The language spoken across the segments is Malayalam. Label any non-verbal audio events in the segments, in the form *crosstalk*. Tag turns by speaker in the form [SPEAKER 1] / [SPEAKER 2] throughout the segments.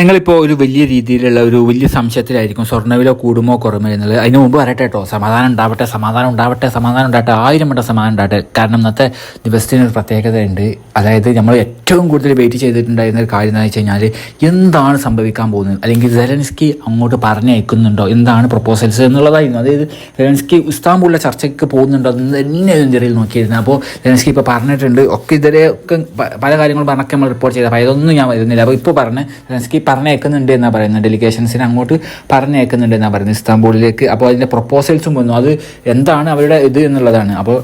[SPEAKER 1] നിങ്ങളിപ്പോൾ ഒരു വലിയ രീതിയിലുള്ള ഒരു വലിയ സംശയത്തിലായിരിക്കും. സ്വർണവില കൂടുമോ കുറയുമോ എന്നുള്ളത്. അതിന് മുമ്പ് വരട്ടെ കേട്ടോ. സമാധാനം ഉണ്ടാവട്ടെ സമാധാനം ഉണ്ടാവട്ടെ സമാധാനം ഉണ്ടാവട്ടെ. ആയിരം വട്ടം സമാധാനം ഉണ്ടാവട്ടെ. കാരണം ഇന്നത്തെ ദിവസത്തിന് ഒരു പ്രത്യേകതയുണ്ട്. അതായത് നമ്മൾ ഏറ്റവും കൂടുതൽ വെയിറ്റ് ചെയ്തിട്ടുണ്ടായിരുന്ന ഒരു കാര്യം എന്താണെന്ന് വെച്ച് കഴിഞ്ഞാൽ എന്താണ് സംഭവിക്കാൻ പോകുന്നത്? അല്ലെങ്കിൽ സെലൻസ്കി അങ്ങോട്ട് പറഞ്ഞയക്കുന്നുണ്ടോ? എന്താണ് പ്രപ്പോസൽസ് എന്നുള്ളതായിരുന്നു. അതായത് സെലൻസ്കി ഇസ്താംബൂളിലെ ചർച്ചയ്ക്ക് പോകുന്നുണ്ടോ? എന്ന് തന്നെ ഇന്ത്യയിൽ നോക്കിയിരുന്നു. അപ്പോൾ സെലൻസ്കി ഇപ്പോൾ പറഞ്ഞിട്ടുണ്ട്. ഒക്കെ ഇതുവരെ ഒക്കെ പല കാര്യങ്ങളും പറഞ്ഞൊക്കെ നമ്മൾ റിപ്പോർട്ട് ചെയ്ത അപ്പോൾ ഇതൊന്നും ഞാൻ വരുന്നില്ല. അപ്പോൾ ഇപ്പോൾ പറഞ്ഞ് സെലൻസ്കി പറഞ്ഞേക്കുന്നുണ്ട് എന്നാണ് പറയുന്നത്. ഡെലിഗേഷൻസിനെ അങ്ങോട്ട് പറഞ്ഞേക്കുന്നുണ്ട് എന്നാണ് പറയുന്നത് ഇസ്താംബൂളിലേക്ക്. അപ്പോൾ അതിന്റെ പ്രൊപ്പോസൽസും വന്നു. അത് എന്താണ് അവരുടെ ഇത് എന്നുള്ളതാണ്. അപ്പോൾ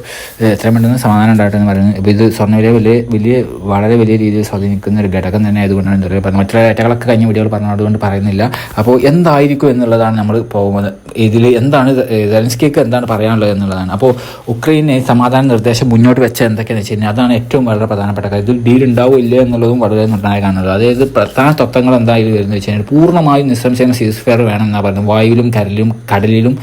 [SPEAKER 1] എത്രയും പെട്ടെന്ന് സമാധാനം ഉണ്ടാകട്ടെ എന്ന് പറയുന്നത്. ഇപ്പോൾ ഇത് സ്വർണവില വലിയ വലിയ വളരെ വലിയ രീതിയിൽ സ്വാധീനിക്കുന്ന ഒരു ഘടകം തന്നെ ആയതുകൊണ്ടാണ് എന്താ പറയുക മറ്റുള്ള ഡേറ്റകളൊക്കെ കഴിഞ്ഞ വീഡിയോകൾ പറഞ്ഞതുകൊണ്ട് പറയുന്നില്ല. അപ്പോൾ എന്തായിരിക്കും എന്നുള്ളതാണ് നമ്മൾ പോകുന്നത്. ഇതിൽ എന്താണ് സെലൻസ്കിക്ക് എന്താണ് പറയാനുള്ളത് എന്നുള്ളതാണ്. അപ്പോൾ ഉക്രൈനെ സമാധാന നിർദ്ദേശം മുന്നോട്ട് വെച്ച എന്തൊക്കെയാണെന്ന് വെച്ച് കഴിഞ്ഞാൽ അതാണ് ഏറ്റവും വളരെ പ്രധാനപ്പെട്ട കാര്യം. ഇതിൽ ഡീൽ ഉണ്ടാവും ഇല്ല എന്നുള്ളതും വളരെ നിർണായകമാണുള്ളത് അതായത് പ്രധാന തത്വങ്ങൾ എന്തായാലും വരുന്നത് വെച്ച് കഴിഞ്ഞാൽ പൂർണമായും നിസ്സംശയം സീസ് ഫെയർ വേണം എന്നാണ് പറയുന്നത് വായുവിലും കരലിലും കടലിലും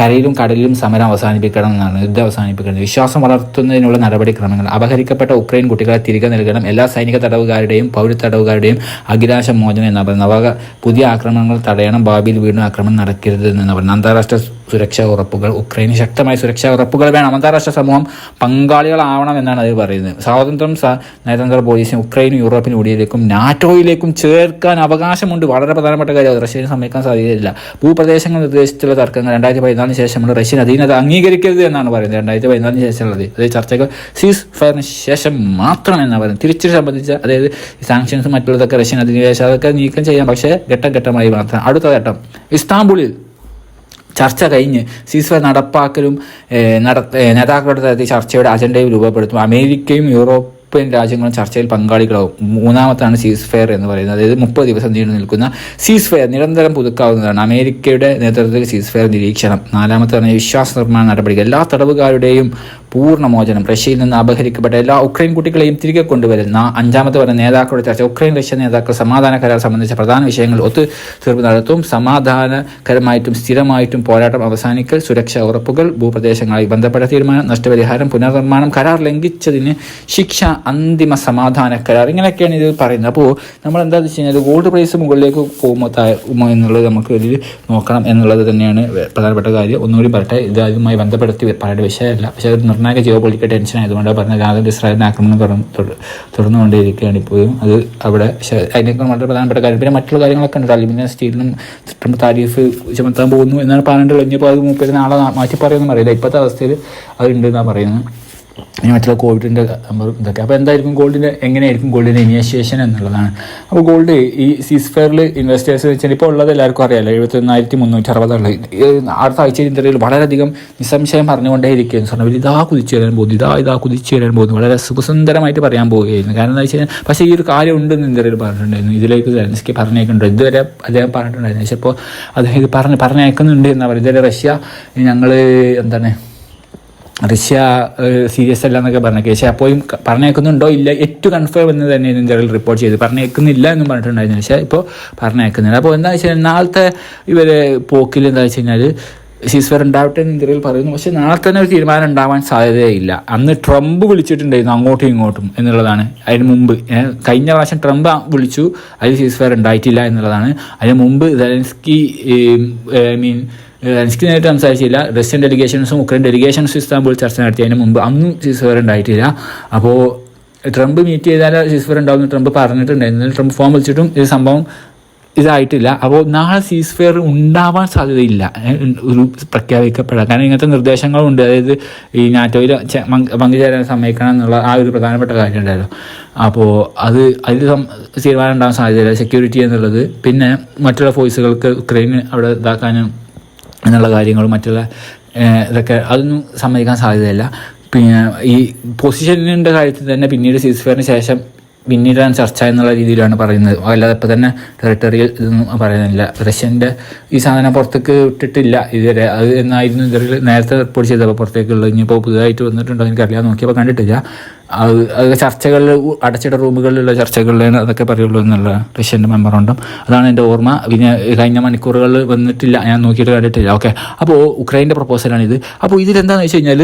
[SPEAKER 1] കരയിലും കടലിലും സമരം അവസാനിപ്പിക്കണം എന്നാണ് യുദ്ധം അവസാനിപ്പിക്കുന്നത് വിശ്വാസം വളർത്തുന്നതിനുള്ള നടപടിക്രമങ്ങൾ. അപഹരിക്കപ്പെട്ട ഉക്രൈൻ കുട്ടികളെ തിരികെ നൽകണം. എല്ലാ സൈനിക തടവുകാരുടെയും പൗര തടവുകാരുടെയും അഖിലാശ മോചനം എന്നാണ് പറയുന്നത് പുതിയ ആക്രമണങ്ങൾ തടയണം. ഭാവിയിൽ വീണ്ടും ആക്രമണം നടക്കരുത് എന്ന് പറയുന്നത് അന്താരാഷ്ട്ര സുരക്ഷാ ഉറപ്പുകൾ ഉക്രൈന് ശക്തമായ സുരക്ഷാ ഉറപ്പുകൾ വേണം. അന്താരാഷ്ട്ര സമൂഹം പങ്കാളികളാവണം എന്നാണ് അത് പറയുന്നത്. സ്വാതന്ത്ര്യം നയതന്ത്ര പോലീസിനെ ഉക്രൈനും യൂറോപ്പിനും യൂണിയനിലേക്കും നാറ്റോയിലേക്കും ചേർക്കാൻ അവകാശമുണ്ട്. വളരെ പ്രധാനപ്പെട്ട കാര്യം റഷ്യന് സമ്മതിക്കാൻ സാധ്യതയില്ല. ഭൂപ്രദേശങ്ങൾ നിർദ്ദേശിച്ചുള്ള തർക്കങ്ങൾ രണ്ടായിരത്തി പതിനാലിന് ശേഷമുള്ള റഷ്യൻ അധീനത അംഗീകരിക്കരുത് എന്നാണ് പറയുന്നത്. രണ്ടായിരത്തി പതിനാലിന് ശേഷമുള്ളത്. അതായത് ചർച്ചകൾ സീസ് ഫയറിന് ശേഷം മാത്രം എന്നാണ് പറയുന്നത്. തിരിച്ചു സംബന്ധിച്ച് അതായത് സാങ്ഷൻസും മറ്റുള്ളതൊക്കെ റഷ്യൻ അധിനിവേശം അതൊക്കെ നീക്കം ചെയ്യാം. പക്ഷേ ഘട്ടം ഘട്ടമായി മാത്രം. അടുത്ത ഘട്ടം. ഇസ്താംബുളിൽ ചർച്ച കഴിഞ്ഞ് സീസ്ഫയർ നടപ്പാക്കലും നട നേതാക്കളുടെ തരത്തിൽ ചർച്ചയുടെ അജണ്ടയും രൂപപ്പെടുത്തും. അമേരിക്കയും യൂറോപ്യൻ രാജ്യങ്ങളും ചർച്ചയിൽ പങ്കാളികളാവും. മൂന്നാമത്താണ് സീസ് ഫെയർ എന്ന് പറയുന്നത്. അതായത് മുപ്പത് ദിവസം നീണ്ടു നിൽക്കുന്ന സീസ് ഫെയർ നിരന്തരം പുതുക്കാവുന്നതാണ്. അമേരിക്കയുടെ നേതൃത്വത്തിൽ സീസ് ഫെയർ നിരീക്ഷണം. നാലാമത്താണ് വിശ്വാസ നിർമ്മാണ നടപടികൾ. എല്ലാ തടവുകാരുടെയും പൂർണ മോചനം റഷ്യയിൽ നിന്ന് അപഹരിക്കപ്പെട്ട എല്ലാ ഉക്രൈൻ കുട്ടികളെയും തിരികെ കൊണ്ടുവരും അഞ്ചാമത്തെ പറഞ്ഞ നേതാക്കളുടെ ചർച്ച. ഉക്രൈൻ റഷ്യ നേതാക്കൾ സമാധാന കരാർ സംബന്ധിച്ച പ്രധാന വിഷയങ്ങൾ ഒത്തു തീർപ്പ് നടത്തും. സമാധാനകരമായിട്ടും സ്ഥിരമായിട്ടും പോരാട്ടം അവസാനിക്കൽ സുരക്ഷാ ഉറപ്പുകൾ ഭൂപ്രദേശങ്ങളായി ബന്ധപ്പെട്ട തീരുമാനം നഷ്ടപരിഹാരം പുനർനിർമ്മാണം കരാർ ലംഘിച്ചതിന് ശിക്ഷ അന്തിമ സമാധാന കരാർ. ഇങ്ങനെയൊക്കെയാണ് ഇത് പറയുന്നത്. അപ്പോൾ നമ്മൾ എന്താണെന്ന് വെച്ച് കഴിഞ്ഞാൽ ഗോൾഡ് പ്രൈസ് മുകളിലേക്ക് പോകുമ്പോൾ താഴുമോ എന്നുള്ളത് നമുക്ക് ഇതിൽ നോക്കണം എന്നുള്ളത് തന്നെയാണ് പ്രധാനപ്പെട്ട കാര്യം. ഒന്നുകൂടി പറയട്ടെ ഇത് അതുമായി ബന്ധപ്പെടുത്തി പറയേണ്ട വിഷയമല്ല. പക്ഷേ അത് നിർണായക ജിയോ പൊളിറ്റിക്കൽ ടെൻഷൻ ആയതുകൊണ്ട് പറഞ്ഞ ഗാന്ധി ഇസ്രായേലിന് ആക്രമണം തുടർന്നുകൊണ്ടേയിരിക്കുകയാണ് ഇപ്പോഴും. അത് അവിടെ പക്ഷേ അതിനേക്കാൾ വളരെ പ്രധാനപ്പെട്ട കാര്യം. പിന്നെ മറ്റുള്ള കാര്യങ്ങളൊക്കെ ഉണ്ട്. അലുമിനിയം സ്റ്റീലിനും ട്രംപ് താരിഫ് ചുമത്താൻ പോകുന്നു എന്നാണ് പറഞ്ഞിട്ടുള്ളത്. ഇനിയിപ്പോൾ അത് മുപ്പത് നാളെ മാറ്റി പറയുമെന്ന് അറിയില്ല ഇപ്പോഴത്തെ അവസ്ഥയിൽ അത് എന്നാണ് പറയുന്നത്. ഇനി മറ്റുള്ള കോവിഡിന്റെ ഇതൊക്കെ. അപ്പോൾ എന്തായിരിക്കും ഗോൾഡിന്റെ എങ്ങനെയായിരിക്കും ഗോൾഡിന്റെ ഇനിഷ്യേഷൻ എന്നുള്ളതാണ്. അപ്പോൾ ഗോൾഡ് ഈ സീസ് ഫെയറിൽ ഇൻവെസ്റ്റേഴ്സ് വെച്ചാൽ ഇപ്പോൾ ഉള്ളത് എല്ലാവർക്കും അറിയാമല്ലോ എഴുപത്തൊന്നായിരത്തി മുന്നൂറ്റി അറുപതുള്ള അടുത്ത ആഴ്ച ഇന്ത്യയിൽ വളരെയധികം നിസ്സംശയം പറഞ്ഞാൽ അവർ ഇതാ കുതിച്ചു വരാൻ പോകുന്നു ഇതാ ഇതാ കുതിച്ചു വരാൻ പോകുന്നു. വളരെ സുഖസുന്ദരമായിട്ട് പറയാൻ പോവുകയായിരുന്നു. കാരണം എന്താ വെച്ച് കഴിഞ്ഞാൽ പക്ഷേ ഈ ഒരു കാര്യം ഉണ്ടെന്ന് ഇന്ത്യയിൽ പറഞ്ഞിട്ടുണ്ടായിരുന്നു. ഇതിലേക്ക് സെലൻസ്കി പറഞ്ഞേക്കുന്നുണ്ട്. ഇതുവരെ അദ്ദേഹം പറഞ്ഞിട്ടുണ്ടായിരുന്നു. പക്ഷേ ഇപ്പോൾ അദ്ദേഹം ഇത് പറഞ്ഞ് പറഞ്ഞേക്കുന്നുണ്ട് എന്നാണ് പറയുന്നത്. ഇതുവരെ റഷ്യ ഞങ്ങൾ എന്താണ് റഷ്യ സീരിയസ് അല്ല എന്നൊക്കെ പറഞ്ഞേക്കെ പക്ഷേ അപ്പോഴും പറഞ്ഞേക്കുന്നുണ്ടോ? ഇല്ല. ഏറ്റവും കൺഫേം എന്ന് തന്നെ ഇന്ത്യ റിപ്പോർട്ട് ചെയ്ത്. പറഞ്ഞേക്കുന്നില്ല എന്നും പറഞ്ഞിട്ടുണ്ടായിരുന്നു. പക്ഷേ ഇപ്പോൾ പറഞ്ഞേക്കുന്നില്ല. അപ്പോൾ എന്താ വെച്ചാൽ നാളത്തെ ഇവർ പോക്കിൽ എന്താ വെച്ച് കഴിഞ്ഞാൽ സീസ്വർ ഉണ്ടാവട്ടെ എന്ന് ഇന്ത്യയിൽ പറയുന്നു. പക്ഷേ നാളെ തന്നെ ഒരു തീരുമാനം ഉണ്ടാവാൻ സാധ്യതയില്ല അന്ന് ട്രംപ് വിളിച്ചിട്ടുണ്ടായിരുന്നു അങ്ങോട്ടും ഇങ്ങോട്ടും എന്നുള്ളതാണ് അതിന് മുമ്പ്. കഴിഞ്ഞ പ്രാവശ്യം ട്രംപ് വിളിച്ചു. അതിൽ സീസ്വയർ ഉണ്ടായിട്ടില്ല എന്നുള്ളതാണ്. അതിന് മുമ്പ് സെലൻസ്കി ഐ മീൻ നേരിട്ട് സംസാരിച്ചില്ല. റഷ്യൻ ഡെലിഗേഷൻസും ഉക്രൈൻ ഡെലിഗേഷൻസും ഇസ്താംബുൾ ചർച്ച നടത്തിയതിന് മുമ്പ് അന്നും സിസ്വർ ഉണ്ടായിട്ടില്ല. അപ്പോൾ ട്രംപ് മീറ്റ് ചെയ്താൽ ഉണ്ടാവും ട്രംപ് പറഞ്ഞിട്ടുണ്ടായിരുന്നു ട്രംപ് ഫോം വിളിച്ചിട്ടും ഇത് സംഭവം ഇതായിട്ടില്ല. അപ്പോൾ നാളെ സീസ് ഫെയർ ഉണ്ടാവാൻ സാധ്യതയില്ല. ഒരു പ്രഖ്യാപിക്കപ്പെടാൻ. കാരണം ഇങ്ങനത്തെ നിർദ്ദേശങ്ങളുണ്ട്. അതായത് ഈ നാറ്റോയിൽ പങ്കുചേരാൻ സമ്മതിക്കണം എന്നുള്ള ആ ഒരു പ്രധാനപ്പെട്ട കാര്യം ഉണ്ടായിരുന്നു അപ്പോൾ അത് അതിൽ തീരുമാനം ഉണ്ടാവാൻ സാധ്യതയില്ല. സെക്യൂരിറ്റി എന്നുള്ളത്. പിന്നെ മറ്റുള്ള ഫോഴ്സുകൾക്ക് ഉക്രൈന് അവിടെ ഇതാക്കാനും എന്നുള്ള കാര്യങ്ങളും മറ്റുള്ള ഇതൊക്കെ അതൊന്നും സമ്മതിക്കാൻ സാധ്യതയില്ല. പിന്നെ ഈ പൊസിഷനിന്റെ കാര്യത്തിൽ തന്നെ പിന്നീട് സീസ് ഫെയറിന് ശേഷം പിന്നീടാണ് ചർച്ച എന്നുള്ള രീതിയിലാണ് പറയുന്നത്. അല്ലാതെ ഇപ്പം തന്നെ ടെറിട്ടറിയൽ ഇതൊന്നും പറയുന്നില്ല. റഷ്യന്റെ ഈ സാധനം പുറത്തേക്ക് വിട്ടിട്ടില്ല ഇതുവരെ. അത് എന്നായിരുന്നു ഇതിൽ നേരത്തെ റിപ്പോർട്ട് ചെയ്തപ്പോൾ പുറത്തേക്കുള്ളത് ഇനിയിപ്പോൾ പുതുതായിട്ട് വന്നിട്ടുണ്ടോ എനിക്കറിയാൻ നോക്കിയപ്പോൾ കണ്ടിട്ടില്ല. അത് അത് ചർച്ചകളിൽ അടച്ചിട്ട റൂമുകളിലുള്ള ചർച്ചകളിലാണ് അതൊക്കെ പറയുള്ളൂ എന്നുള്ള റഷ്യന്റെ മെമ്പറുണ്ടും അതാണ് എന്റെ ഓർമ്മ. പിന്നെ കഴിഞ്ഞ മണിക്കൂറുകളിൽ വന്നിട്ടില്ല. ഞാൻ നോക്കിയിട്ട് കണ്ടിട്ടില്ല. ഓക്കെ. അപ്പോൾ ഉക്രൈന്റെ പ്രപ്പോസലാണിത് അപ്പോൾ ഇതിലെന്താണെന്ന് വെച്ച് കഴിഞ്ഞാൽ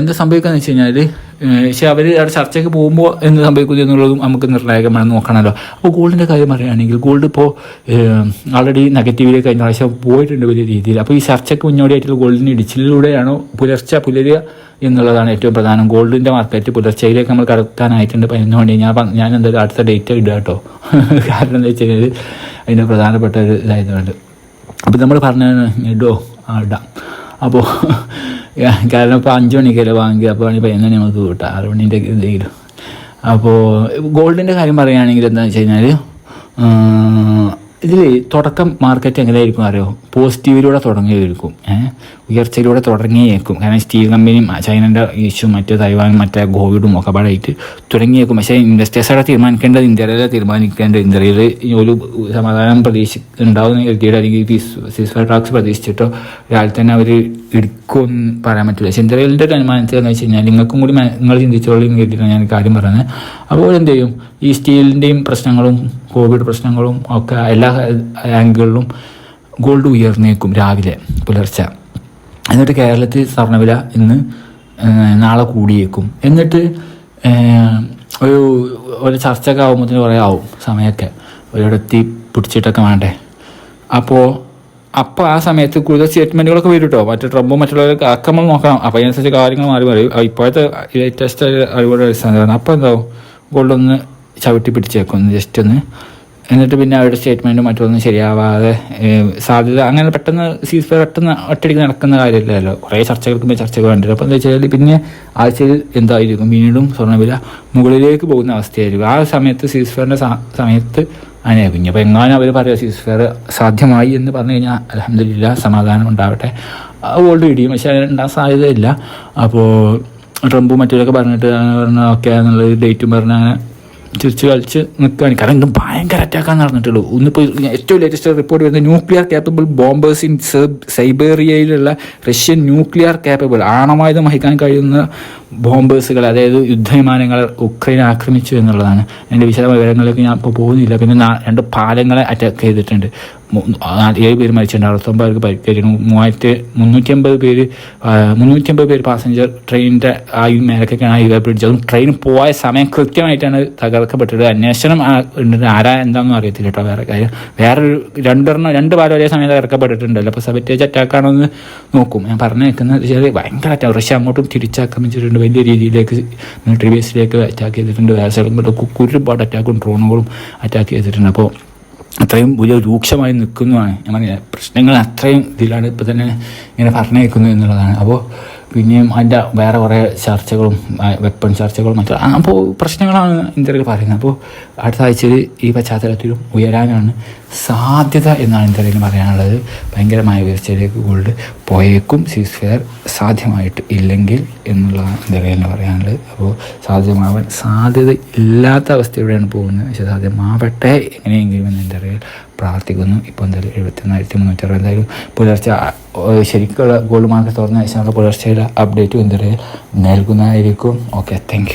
[SPEAKER 1] എന്താ സംഭവിക്കുകയെന്ന് വെച്ച് കഴിഞ്ഞാൽ പക്ഷെ അവർ അവിടെ ചർച്ചയ്ക്ക് പോകുമ്പോൾ എന്ത് സംഭവിക്കുന്നു എന്നുള്ളതും നമുക്ക് നിർണായകമാണ് നോക്കണമല്ലോ. അപ്പോൾ ഗോൾഡിന്റെ കാര്യം പറയുകയാണെങ്കിൽ ഗോൾഡ് ഇപ്പോൾ ആൾറെഡി നെഗറ്റീവിലേക്ക് കഴിഞ്ഞ പ്രാവശ്യം പോയിട്ടുണ്ട് വലിയ രീതിയിൽ. അപ്പോൾ ഈ ചർച്ചയ്ക്ക് മുന്നോടിയായിട്ടുള്ള ഗോൾഡിന്റെ ഇടിച്ചിലൂടെയാണോ പുലർച്ച പുലരുക എന്നുള്ളതാണ് ഏറ്റവും പ്രധാനം. ഗോൾഡിന്റെ മാർക്കറ്റ് പുലർച്ചയിലേക്ക് നമ്മൾ കടത്താനായിട്ടുണ്ട്. പതിനൊന്ന് എന്നുകൊണ്ട് ഞാൻ ഞാൻ എന്തായാലും അടുത്ത ഡേറ്റ് ഇടുക കേട്ടോ. *laughs* കാരണം എന്താ വെച്ച് കഴിഞ്ഞാൽ അതിന്റെ പ്രധാനപ്പെട്ട ഒരു ഇതായതുകൊണ്ട്. അപ്പോൾ നമ്മൾ പറഞ്ഞു ഇടോ ആ ഇടാം അപ്പോൾ കാരണം ഇപ്പോൾ അഞ്ച് മണിക്കല്ലേ വാങ്ങി അപ്പോൾ വേണമെങ്കിൽ പതിനൊന്ന് മണി നമുക്ക് കിട്ടാം. ആറ് മണീന്റെ എന്തെങ്കിലും അപ്പോൾ ഗോൾഡിന്റെ കാര്യം പറയുകയാണെങ്കിൽ എന്താണെന്ന് വെച്ച് കഴിഞ്ഞാൽ ഇതിൽ തുടക്കം മാർക്കറ്റ് എങ്ങനെയായിരിക്കും അറിയോ? പോസിറ്റീവിലൂടെ തുടങ്ങിയിരിക്കും ഉയർച്ചയിലൂടെ തുടങ്ങിയേക്കും. കാരണം സ്റ്റീൽ കമ്പനിയും ചൈനന്റെ ഇഷ്യൂ മറ്റേ തൈവാനും മറ്റേ കോവിഡും ഒക്കെ പാടായിട്ട് തുടങ്ങിയേക്കും. പക്ഷേ ഇൻവെസ്റ്റേഴ്സോടെ തീരുമാനിക്കേണ്ടത് ഇന്ത്യയിലെ തീരുമാനിക്കേണ്ടത് ഇന്ത്യയിൽ ഒരു സമാധാനം പ്രതീക്ഷ ഉണ്ടാവുന്ന കരുതിയിട്ട് അല്ലെങ്കിൽ പീസ് സീസ് ടാക്സ് പ്രതീക്ഷിച്ചിട്ടോ രാവിലെ തന്നെ അവർ എടുക്കുമെന്ന് പറയാൻ പറ്റില്ല. പക്ഷേ ഇന്ത്യയിലെ തീരുമാനത്തിൽ എന്ന് വെച്ച് കഴിഞ്ഞാൽ നിങ്ങൾക്കും കൂടി നിങ്ങൾ ചിന്തിച്ചോളൂ എന്ന് കരുതിയിട്ടാണ് ഞാൻ കാര്യം പറയുന്നത്. അപ്പോൾ എന്ത് ചെയ്യും? ഈ സ്റ്റീലിന്റെയും പ്രശ്നങ്ങളും കോവിഡ് പ്രശ്നങ്ങളും ഒക്കെ എല്ലാ ആംഗിളിലും ഗോൾഡ് ഉയർന്നേക്കും രാവിലെ പുലർച്ചെ. എന്നിട്ട് കേരളത്തിൽ സ്വർണവില ഇന്ന് നാളെ കൂടിയേക്കും. എന്നിട്ട് ഒരു ഒരു ചർച്ചയൊക്കെ ആകുമ്പോഴത്തേന് കുറേ ആവും സമയമൊക്കെ. ഒരിടത്തി പിടിച്ചിട്ടൊക്കെ വേണ്ടേ. അപ്പോൾ അപ്പോൾ ആ സമയത്ത് കൂടുതൽ സ്റ്റേറ്റ്മെന്റുകളൊക്കെ വരും കേട്ടോ മറ്റേ ട്രംപും മറ്റുള്ളവരൊക്കെ ഒക്കെ നോക്കാം അപ്പോൾ അതിനനുസരിച്ച് കാര്യങ്ങൾ മാറി മാറി. ഇപ്പോഴത്തെ ലേറ്റസ്റ്റ് അറിവുള്ള അടിസ്ഥാനമാണ് അപ്പോൾ എന്താവും? ഗോൾഡ് ഒന്ന് ചവിട്ടി പിടിച്ചേക്കും. ജസ്റ്റ് ഒന്ന് എന്നിട്ട് പിന്നെ അവരുടെ സ്റ്റേറ്റ്മെന്റും മറ്റൊന്നും ശരിയാവാതെ സാധ്യത അങ്ങനെ പെട്ടെന്ന് സീസ് ഫയർ പെട്ടെന്ന് ഒറ്റയടിക്ക് നടക്കുന്ന കാര്യമില്ലല്ലോ കുറേ ചർച്ചകൾക്ക് ചർച്ചകൾ വേണ്ടി അപ്പോൾ എന്താ വെച്ചാൽ പിന്നെ ആഴ്ചയിൽ എന്തായിരിക്കും? വീണ്ടും സ്വർണവില മുകളിലേക്ക് പോകുന്ന അവസ്ഥയായിരിക്കും. ആ സമയത്ത് സീസ് ഫയറിന്റെ സമയത്ത് അങ്ങനെയായിരിക്കും. അപ്പോൾ എങ്ങാനും അവർ പറയുക സീസ് ഫയർ സാധ്യമായി എന്ന് പറഞ്ഞു കഴിഞ്ഞാൽ അലഹമില്ല സമാധാനം ഉണ്ടാവട്ടെ. ഓൾഡ് ഇടിയും. പക്ഷേ അതിനുണ്ടാകാൻ സാധ്യതയില്ല. അപ്പോൾ ട്രംപും മറ്റവരൊക്കെ പറഞ്ഞിട്ട് പറഞ്ഞാൽ ഓക്കെ എന്നുള്ള ഡേറ്റും പറഞ്ഞ് അങ്ങനെ ചിരിച്ച് കളിച്ച് നിൽക്കുകയാണ് കാരണം ഇന്നും ഭയങ്കര അറ്റാക്കാൻ നടന്നിട്ടുള്ളൂ ഇന്നിപ്പോൾ ഏറ്റവും ലേറ്റസ്റ്റ് റിപ്പോർട്ട് വരുന്നത് ന്യൂക്ലിയർ ക്യാപ്പബിൾ ബോംബേഴ്സ് ഇൻ സൈബേറിയയിലുള്ള റഷ്യൻ ന്യൂക്ലിയർ ക്യാപ്പബിൾ ആണവായുധം വഹിക്കാൻ കഴിയുന്ന ബോംബേഴ്സുകൾ അതായത് യുദ്ധവിമാനങ്ങൾ ഉക്രൈൻ ആക്രമിച്ചു എന്നുള്ളതാണ്. അതിന്റെ വിശദമായ വിവരങ്ങളിലേക്ക് ഞാൻ ഇപ്പോൾ പോകുന്നില്ല. പിന്നെ രണ്ട് പാലങ്ങളെ അറ്റാക്ക് ചെയ്തിട്ടുണ്ട്. ഏഴ് പേര് മരിച്ചിട്ടുണ്ട് അറുപത്തൊമ്പത് പേർക്ക് പരിക്കേറ്റിരുന്നു. മൂവായിരത്തി മുന്നൂറ്റി അമ്പത് പേര് മുന്നൂറ്റി അമ്പത് പേര് പാസഞ്ചർ ട്രെയിനിന്റെ ആ ഈ മേലക്കൊക്കെയാണ് ഇവർ പിടിച്ചത്. അതും ട്രെയിൻ പോയ സമയം കൃത്യമായിട്ടാണ് തകർക്കപ്പെട്ടത്. അന്വേഷണം ആരാ എന്താണെന്നും അറിയത്തില്ല കേട്ടോ വേറെ കാര്യം. വേറൊരു രണ്ടെണ്ണം രണ്ട് പാലം ഒരേ സമയം തകർക്കപ്പെട്ടിട്ടുണ്ടല്ലോ. അപ്പോൾ സബറ്റേജ് അറ്റാക്കാണോ എന്ന് നോക്കും. ഞാൻ പറഞ്ഞു നിൽക്കുന്നത് വെച്ചാൽ ഭയങ്കര അറ്റാക്ക് റഷ്യ അങ്ങോട്ടും തിരിച്ചാക്രമിച്ചിട്ടുണ്ട് വലിയ രീതിയിലേക്ക് മിലിറ്ററി ബേസിലേക്ക് അറ്റാക്ക് ചെയ്തിട്ടുണ്ട്. സ്ഥലങ്ങളിലൊക്കെ ഒരുപാട് അറ്റാക്കും ഡ്രോണുകളും അറ്റാക്ക് ചെയ്തിട്ടുണ്ട്. അപ്പോൾ അത്രയും വലിയ രൂക്ഷമായി നിൽക്കുന്നതാണ്. ഞാൻ പറഞ്ഞ പ്രശ്നങ്ങൾ അത്രയും ഇതിലാണ് ഇപ്പോൾ തന്നെ ഇങ്ങനെ പറഞ്ഞേക്കുന്നത് എന്നുള്ളതാണ്. അപ്പോൾ പിന്നെയും അതിന്റെ വേറെ കുറേ ചർച്ചകളും വെപ്പൺ ചർച്ചകളും മറ്റു അപ്പോൾ പ്രശ്നങ്ങളാണ് ഇന്ത്യയിൽ പറയുന്നത്. അപ്പോൾ അടുത്ത ആഴ്ചയിൽ ഈ പശ്ചാത്തലത്തിലും ഉയരാനാണ് സാധ്യത എന്നാണ് ഇന്ത്യയിൽ പറയാനുള്ളത്. ഭയങ്കരമായ ഉയർച്ചയിലേക്ക് ഗോൾഡ് പോയേക്കും. സീസ് ഫെയർ സാധ്യമായിട്ട് ഇല്ലെങ്കിൽ എന്നുള്ളതാണ് ഇന്ത്യയിൽ പറയാനുള്ളത്. അപ്പോൾ സാധ്യമാവാൻ സാധ്യത ഇല്ലാത്ത അവസ്ഥയിലൂടെയാണ് പോകുന്നത്. പക്ഷേ സാധ്യമാവട്ടെ എങ്ങനെയെങ്കിലും എന്ന് അറിവിൽ പ്രാർത്ഥിക്കുന്നു. ഇപ്പോൾ എന്തായാലും എഴുപത്തിനായിരത്തി മുന്നൂറ്റി അറുപത് എന്തായാലും പുലർച്ചെ ശരിക്കുള്ള ഗോൾഡ് മാർക്കറ്റ് തുറന്ന ശേഷമുള്ള പുലർച്ചയുടെ അപ്ഡേറ്റും എന്തായാലും നൽകുന്നതായിരിക്കും. Okay thank